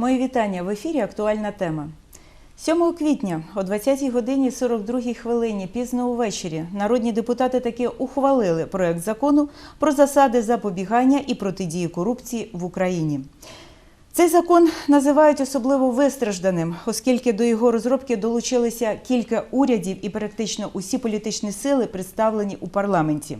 Мої вітання в ефірі. Актуальна тема. 7 квітня о 20 годині 42 хвилині пізно увечері народні депутати таки ухвалили проект закону про засади запобігання і протидії корупції в Україні. Цей закон називають особливо вистражданим, оскільки до його розробки долучилися кілька урядів і практично усі політичні сили, представлені у парламенті.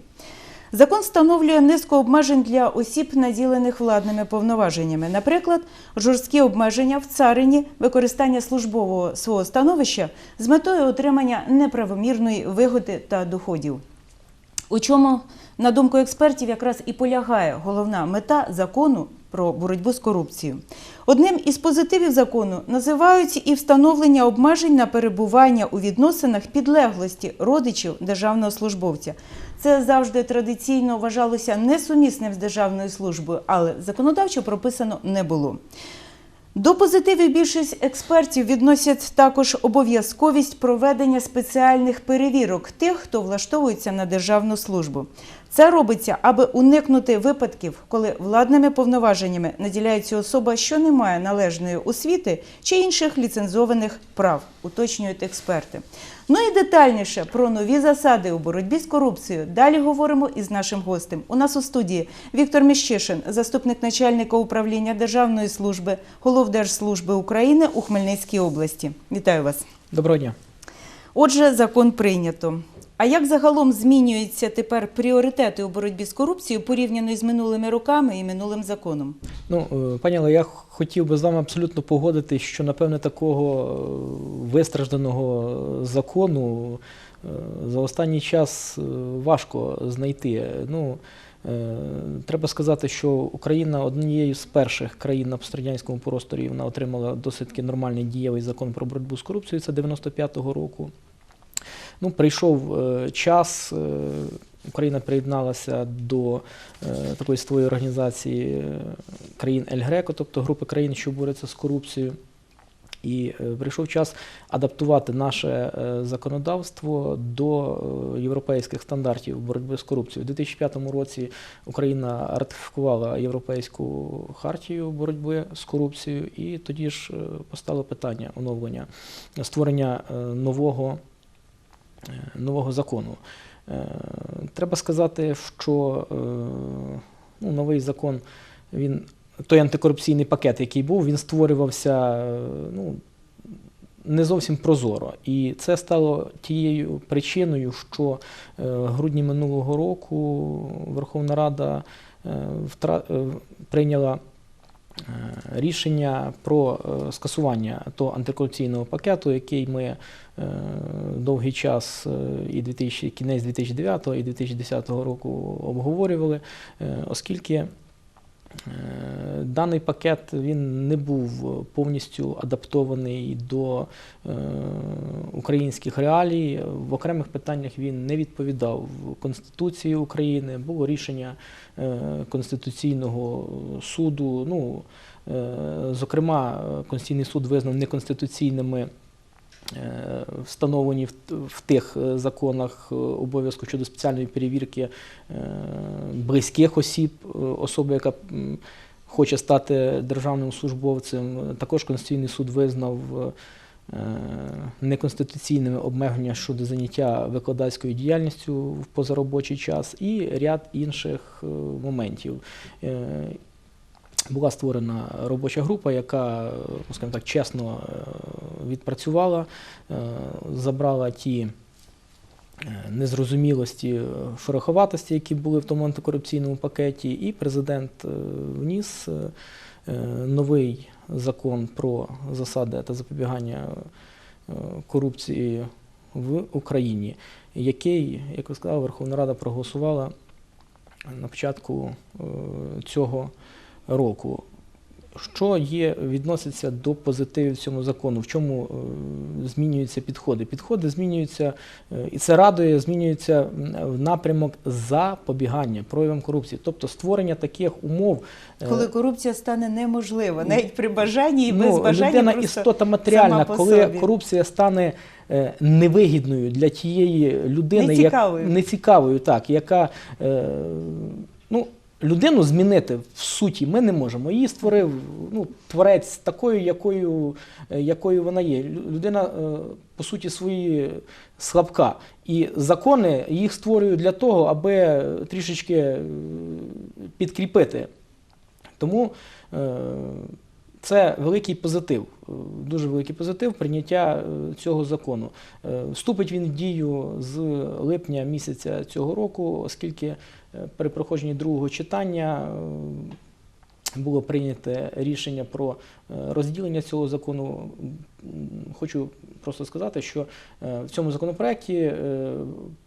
Закон встановлює низку обмежень для осіб, наділених владними повноваженнями. Наприклад, жорсткі обмеження в царині використання службового свого становища з метою отримання неправомірної вигоди та доходів. У чому, на думку експертів, якраз і полягає головна мета закону про боротьбу з корупцією. Одним із позитивів закону називають і встановлення обмежень на перебування у відносинах підлеглості родичів державного службовця. Це завжди традиційно вважалося несумісним з державною службою, але законодавчо прописано не було. До позитивів більшість експертів відносять також обов'язковість проведення спеціальних перевірок тих, хто влаштовується на державну службу. Це робиться, аби уникнути випадків, коли владними повноваженнями наділяється особа, що не має належної освіти чи інших ліцензованих прав, уточнюють експерти. Ну і детальніше про нові засади у боротьбі з корупцією. Далі говоримо із нашим гостем. У нас у студії Віктор Міщишин, заступник начальника управління Державної служби Головдержслужби України у Хмельницькій області. Вітаю вас. Доброго дня. Отже, закон прийнято. А як загалом змінюються тепер пріоритети у боротьбі з корупцією порівняно із минулими роками і минулим законом? Ну, е, пані Але, я хотів би з вами абсолютно погодитись, що напевне такого е, вистражданого закону е, за останній час важко знайти. Ну, Треба сказати, що Україна однією з перших країн на пострадянському просторі вона отримала досить нормальний дієвий закон про боротьбу з корупцією. Це 95-го року. Ну, прийшов е, час, е, Україна приєдналася до е, такої свої організації країн Ель-Греко, тобто групи країн, що борються з корупцією. І прийшов час адаптувати наше законодавство до європейських стандартів боротьби з корупцією. У 2005 році Україна ратифікувала Європейську хартію боротьби з корупцією, і тоді ж постало питання оновлення створення нового, нового закону. Е, Треба сказати, що е, ну, новий закон він той антикорупційний пакет, який був, він створювався е, ну, не зовсім прозоро. І це стало тією причиною, що е, в грудні минулого року Верховна Рада е, е, прийняла е, рішення про е, скасування того антикорупційного пакету, який ми е, довгий час е, і 2000, кінець 2009 і 2010 року обговорювали, е, оскільки Е, Даний пакет він не був повністю адаптований до е, українських реалій. В окремих питаннях він не відповідав Конституції України. Було рішення е, Конституційного суду. Ну, е, зокрема, Конституційний суд визнав неконституційними е, встановлені в, в тих е, законах е, обов'язку щодо спеціальної перевірки е, близьких осіб, е, особи, яка хоче стати державним службовцем. Також Конституційний суд визнав е, неконституційними обмеження щодо заняття викладацькою діяльністю в позаробочий час і ряд інших е, моментів. Була створена робоча група, яка, ну, скажімо так, чесно е, відпрацювала, е, забрала ті е, незрозумілості, шероховатості, які були в тому антикорупційному пакеті, і президент вніс новий закон про засади та запобігання корупції в Україні, який, як ви сказали, Верховна Рада проголосувала на початку цього року. Що є, відноситься до позитивів цьому закону? В чому е, змінюються підходи? Підходи змінюються, е, і це радує, змінюються в напрямок запобігання проявам корупції, тобто створення таких умов. е, Коли корупція стане неможлива, навіть при бажанні і без ну, бажання людина просто істота матеріальна, коли собі. корупція стане невигідною для тієї людини, Нецікавою. Як, нецікавою, так, яка е, ну, людину змінити в суті ми не можемо. Її створив ну, творець такою, якою, е, якою вона є. Людина, е, по суті, свої слабка. І закони їх створюють для того, аби трішечки підкріпити. Тому е, це великий позитив, е, дуже великий позитив прийняття е, цього закону. Е, Вступить він в дію з липня місяця цього року, оскільки при проходженні другого читання було прийнято рішення про е, розділення цього закону. Хочу просто сказати, що е, в цьому законопроекті е,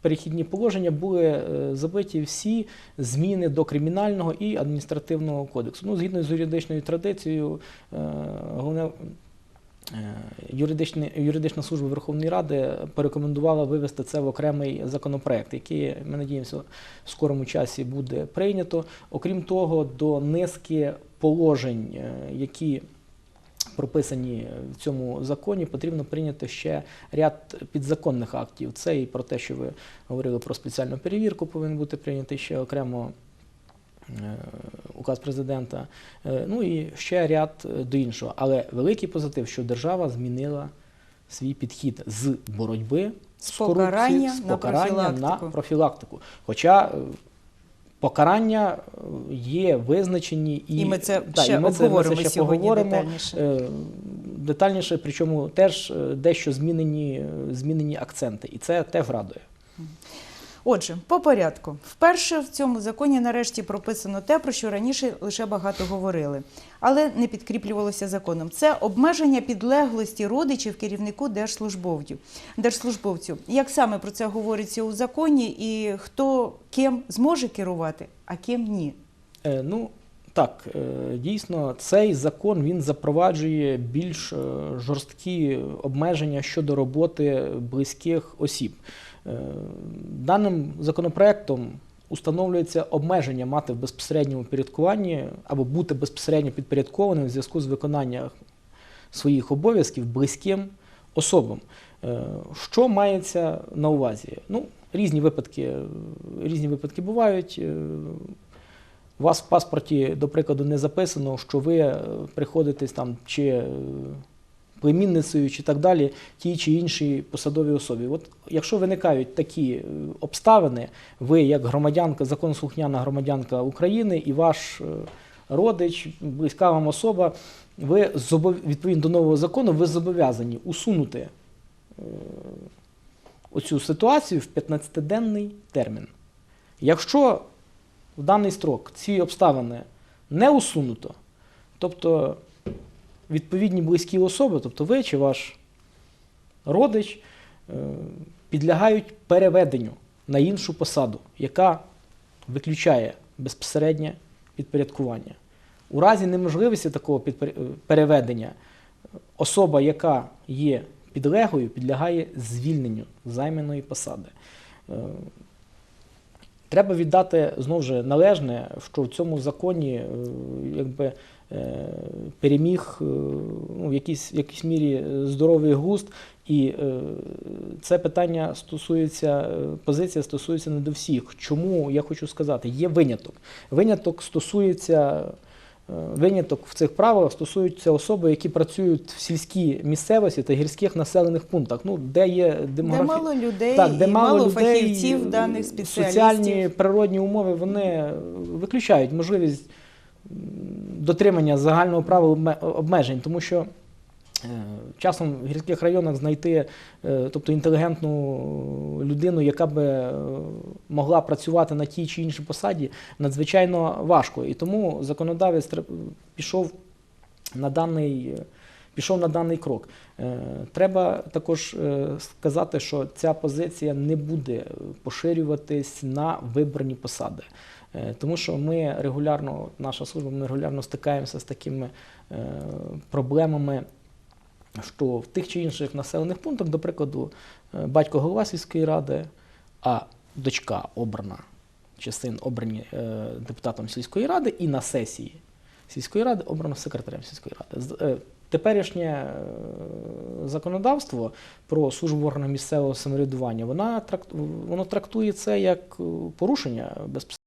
перехідні положення були забиті всі зміни до кримінального і адміністративного кодексу. Ну, згідно з юридичною традицією, головне. Е, Юридична, служба Верховної Ради порекомендувала вивести це в окремий законопроект, який, ми надіємося, в скорому часі буде прийнято. Окрім того, до низки положень, е, які прописані в цьому законі, потрібно прийняти ще ряд підзаконних актів. Це і про те, що ви говорили про спеціальну перевірку, повинен бути прийнятий ще окремо указ президента. Е, Ну і ще ряд е, до іншого. Але великий позитив, що держава змінила свій підхід з боротьби З з корупцією, покарання з на покарання на профілактику. профілактику. Хоча е, покарання е, є визначені і, І ми це Да, ще і ми це- ми це ще сьогодні поговоримо. детальніше. Е, Детальніше, причому теж е, дещо змінені, е, змінені акценти, і це теж радує. Отже, по порядку. Вперше в цьому законі нарешті прописано те, про що раніше лише багато говорили, але не підкріплювалося законом. Це обмеження підлеглості родичів керівнику держслужбовцю. держслужбовцю. Як саме про це говориться у законі, і хто ким зможе керувати, а ким ні? Е, Ну так, е, дійсно, цей закон він запроваджує більш е, жорсткі обмеження щодо роботи близьких осіб. Е, Даним законопроектом установлюється обмеження мати в безпосередньому підпорядкуванні або бути безпосередньо підпорядкованим в зв'язку з виконанням своїх обов'язків близьким особам. Е, Що мається на увазі? Ну, різні випадки, різні випадки бувають. Е, У вас в паспорті, до прикладу, не записано, що ви приходитесь там чи племінницею, чи так далі, тій чи іншій посадовій особі. От якщо виникають такі е, обставини, ви як громадянка, законослухняна громадянка України і ваш е, родич, близька вам особа, ви відповідно до нового закону, ви зобов'язані усунути е, оцю ситуацію в 15-денний термін. Якщо в даний строк ці обставини не усунуто, тобто відповідні близькі особи, тобто ви чи ваш родич, е, підлягають переведенню на іншу посаду, яка виключає безпосереднє підпорядкування. У разі неможливості такого е, переведення особа, яка є підлеглою, підлягає звільненню займаної посади. Е, Треба віддати знову ж належне, що в цьому законі якби, переміг е, ну, в якійсь, в якійсь мірі е, здоровий глузд, і е, це питання стосується, е, позиція стосується не до всіх. Чому я хочу сказати, є виняток. Виняток стосується. е, Виняток в цих правилах стосуються особи, які працюють в сільській місцевості та гірських населених пунктах, ну де є Де мало людей Так, де і мало, мало людей, фахівців, даних спеціалістів. Соціальні природні умови вони виключають можливість дотримання загального правил обме- обмежень, тому що е, часом в гірських районах знайти е, тобто інтелігентну людину, яка би е, могла працювати на тій чи іншій посаді, надзвичайно важко. І тому законодавець пішов на даний. Пішов на даний крок. Треба також сказати, що ця позиція не буде поширюватись на вибрані посади. Е, Тому що ми регулярно, наша служба, ми регулярно стикаємося з такими е, проблемами, що в тих чи інших населених пунктах, до прикладу, е, батько голова сільської ради, а дочка обрана чи син обрані депутатом сільської ради, і на сесії сільської ради обрано секретарем сільської ради. Теперішнє законодавство про службу в органах місцевого самоврядування, воно трактує це як порушення безпосередньо.